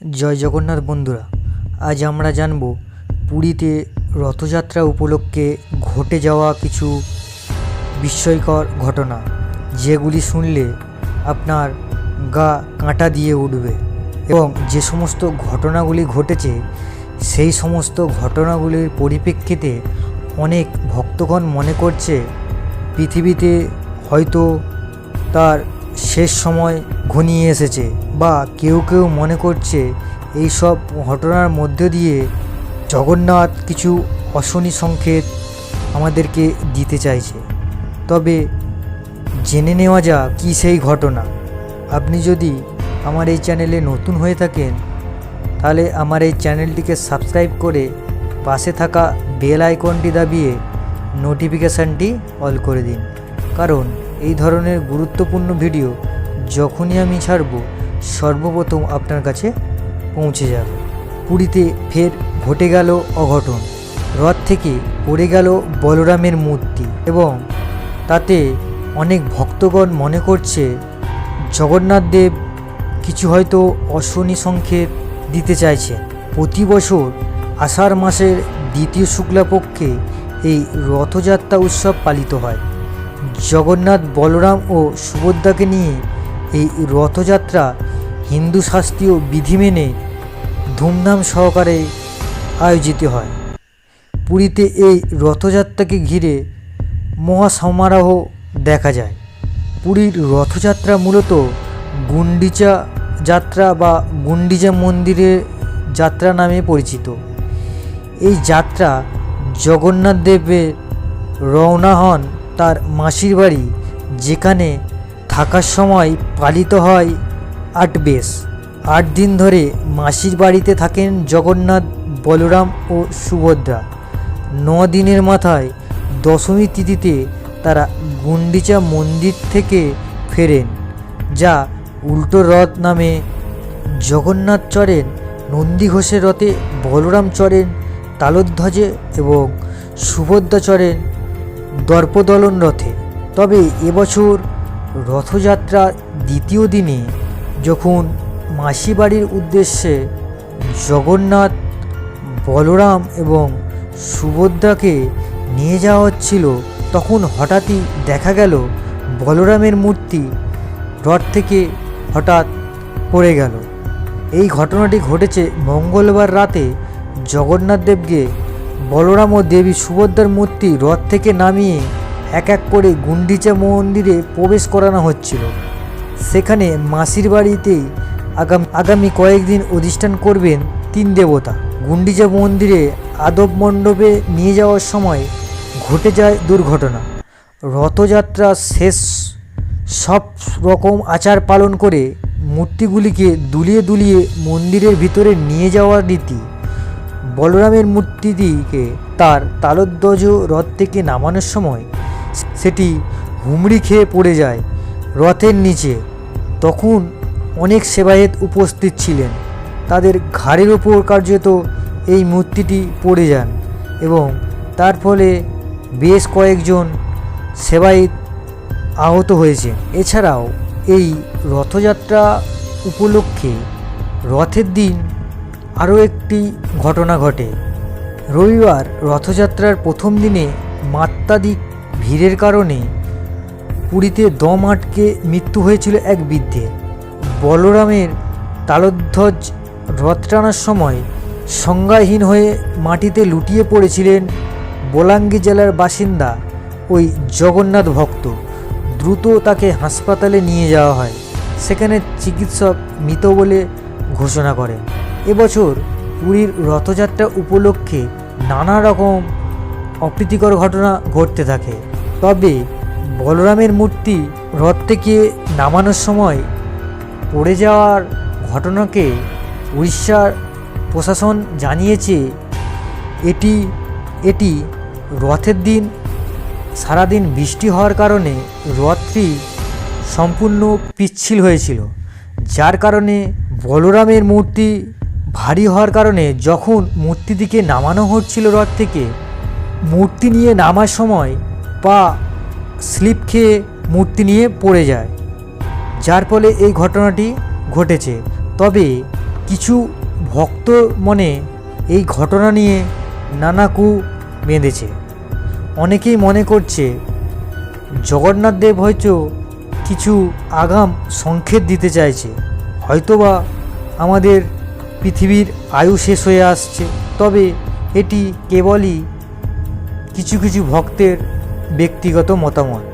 জয় জগন্নাথ বন্ধুরা, আজ আমরা জানব পুরীতে রথযাত্রা উপলক্ষে ঘটে যাওয়া কিছু বিস্ময়কর ঘটনা, যেগুলি শুনলে আপনার গা কাঁটা দিয়ে উঠবে এবং যে সমস্ত ঘটনাগুলি ঘটেছে, সেই সমস্ত ঘটনাগুলির পরিপ্রেক্ষিতে অনেক ভক্তগণ মনে করছে পৃথিবীতে হয়তো তার শেষ সময় ঘনিয়ে এসেছে বা কেউ কেউ মনে করছে এই সব ঘটনার মধ্য দিয়ে জগন্নাথ কিছু অশনি সংকেত আমাদেরকে দিতে চাইছে। তবে জেনে নেওয়া যাক কী সেই ঘটনা। আপনি যদি আমার এই চ্যানেলে নতুন হয়ে থাকেন, তাহলে আমার এই চ্যানেলটিকে সাবস্ক্রাইব করে পাশে থাকা বেল আইকনটি দাবিয়ে নোটিফিকেশানটি অল করে দিন। কারণ এই ধরনের গুরুত্বপূর্ণ ভিডিও যখনই আমি ছাড়ব, সর্বপ্রথম আপনার কাছে পৌঁছে যাবে। পুরীতে ফের ঘটে গেল অঘটন। রথ থেকে পড়ে গেল বলরামের মূর্তি এবং তাতে অনেক ভক্তগণ মনে করছে, জগন্নাথ দেব কিছু হয়তো অশনি সংক্ষেপ দিতে চাইছে প্রতি বছর আষাঢ় মাসের দ্বিতীয় শুক্লাপক্ষে এই রথযাত্রা উৎসব পালিত হয়। জগন্নাথ, বলরাম ও সুভদ্রাকে নিয়ে এই রথযাত্রা হিন্দু শাস্ত্রীয় বিধি মেনে ধুমধাম সহকারে আয়োজিত হয়। পুরীতে এই রথযাত্রাকে ঘিরে মহাসমারোহ দেখা যায়। পুরীর রথযাত্রা মূলত গুন্ডিচা যাত্রা বা গুন্ডিচা মন্দিরের যাত্রা নামে পরিচিত। এই যাত্রা জগন্নাথ দেবের রওনা হন তার মাসির বাড়ি, যেখানে থাকার সময় পালিত হয় আট বেশ। আট দিন ধরে মাসির বাড়িতে থাকেন জগন্নাথ, বলরাম ও সুভদ্রা। ন দিনের মাথায় দশমী তিথিতে তারা গুন্ডিচা মন্দির থেকে ফেরেন, যা উল্টো রথ নামে জগন্নাথ চড়েন নন্দী ঘোষের রথে বলরাম চড়েন তালোধ্বজে এবং সুভদ্রা চড়েন দর্পদলন রথে। তবে এবছর রথযাত্রার দ্বিতীয় দিনে যখন মাসি বাড়ির উদ্দেশ্যে জগন্নাথ, বলরাম এবং সুভদ্রাকে নিয়ে যাওয়া হচ্ছিল, তখন হঠাৎই দেখা গেল বলরামের মূর্তি রথ থেকে হঠাৎ পড়ে গেল। এই ঘটনাটি ঘটেছে মঙ্গলবার রাতে জগন্নাথ দেবকে বলরাম ও দেবী সুভদ্রার মূর্তি রথ থেকে নামিয়ে এক এক করে গুন্ডিচা মন্দিরে প্রবেশ করানো হচ্ছিল। সেখানে মাসির বাড়িতেই আগামী আগামী কয়েকদিন অধিষ্ঠান করবেন তিন দেবতা। গুন্ডিচা মন্দিরে আদব মণ্ডপে নিয়ে যাওয়ার সময় ঘটে যায় দুর্ঘটনা। রথযাত্রা শেষ। সব রকম আচার পালন করে মূর্তিগুলিকে দুলিয়ে দুলিয়ে মন্দিরের ভিতরে নিয়ে যাওয়ার রীতি বলরামের মূর্তিটিকে তার তালধ্বজ রথ থেকে নামানোর সময় সেটি হুমড়ি খেয়ে পড়ে যায় রথের নিচে। তখন অনেক সেবায়েত উপস্থিত ছিলেন। তাদের ঘাড়ের ওপর কার্যত এই মূর্তিটি পড়ে যান এবং তার ফলে বেশ কয়েকজন সেবায়েত আহত হয়েছে এছাড়াও এই রথযাত্রা উপলক্ষে রথের দিন আরও একটি ঘটনা ঘটে। রবিবার রথযাত্রার প্রথম দিনে মাত্রাধিক ভিড়ের কারণে পুরীতে দম আটকে মৃত্যু হয়েছিল এক বৃদ্ধের। বলরামের তালধ্বজ রথ টানার সময় সংজ্ঞাহীন হয়ে মাটিতে লুটিয়ে পড়েছিলেন বোলাঙ্গি জেলার বাসিন্দা ওই জগন্নাথ ভক্ত। দ্রুত তাকে হাসপাতালে নিয়ে যাওয়া হয়। সেখানে চিকিৎসক মৃত বলে ঘোষণা করেন। এবছর পুরীর রথযাত্রা উপলক্ষে নানা রকম অপ্রীতিকর ঘটনা ঘটতে থাকে। তবে বলরামের মূর্তি রথ থেকে নামানোর সময় পড়ে যাওয়ার ঘটনাকে উড়িষ্যার প্রশাসন জানিয়েছে, এটি এটি রথের দিন, সারাদিন বৃষ্টি হওয়ার কারণে রথটি সম্পূর্ণ পিচ্ছিল হয়েছিল, যার কারণে বলরামের মূর্তি ভারী হওয়ার কারণে যখন মূর্তিটিকে নামানো হচ্ছিল রথ থেকে, মূর্তি নিয়ে নামার সময় পা স্লিপ খেয়ে মূর্তি নিয়ে পড়ে যায়। যার ফলে এই ঘটনাটি ঘটেছে। তবে কিছু ভক্ত মনে এই ঘটনা নিয়ে নানা কু বেঁধেছে। অনেকেই মনে করছে, জগন্নাথ দেব হয়তো কিছু আগাম সংকেত দিতে চাইছে। হয়তোবা আমাদের পৃথিবীর আয়ু শেষ হয়ে আসছে। তবে এটি কেবলই কিছু কিছু ভক্তের ব্যক্তিগত মতামত।